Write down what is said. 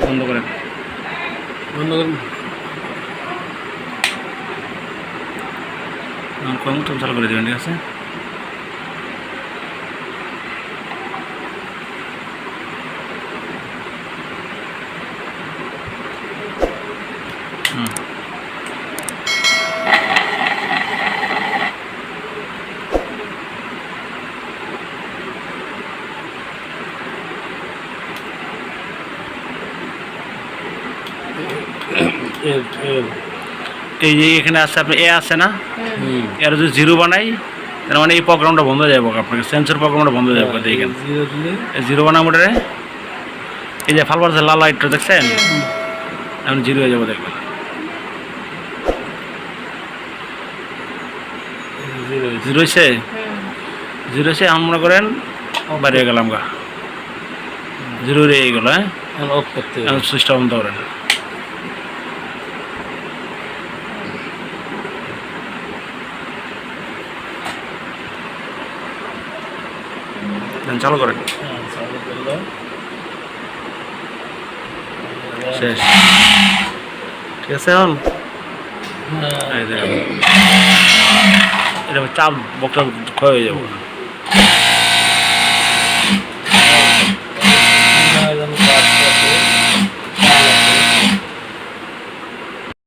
বন্ধ করেন বন্ধ করেন কম চালু করে দেবেন ঠিক আছে? এই যে এখানে আছে আপনি এ আছে না? এর যদি জিরো বানাই তার মানে এই প্রোগ্রামটা বন্ধ হয়ে যাবে আপনাকে। সেন্সর প্রোগ্রামটা বন্ধ যাবে দেখেন। জিরো এই জিরো এই যে ফালবার লাল লাইটটা দেখছেন? এখন জিরো হয়ে যাব দেখবেন। জিরো হয়েছে। জিরো হয়েছে? এখন মনে করেন হয়ে গেলাম গা। জিরো রয়ে গেল হ্যাঁ? অফ করতে সুইচটা বন্ধ করেন। চালু করেন। শেষ। ঠিক আছে এখন? এটা চাপ বক্তা ক্ষয় হয়ে যাব।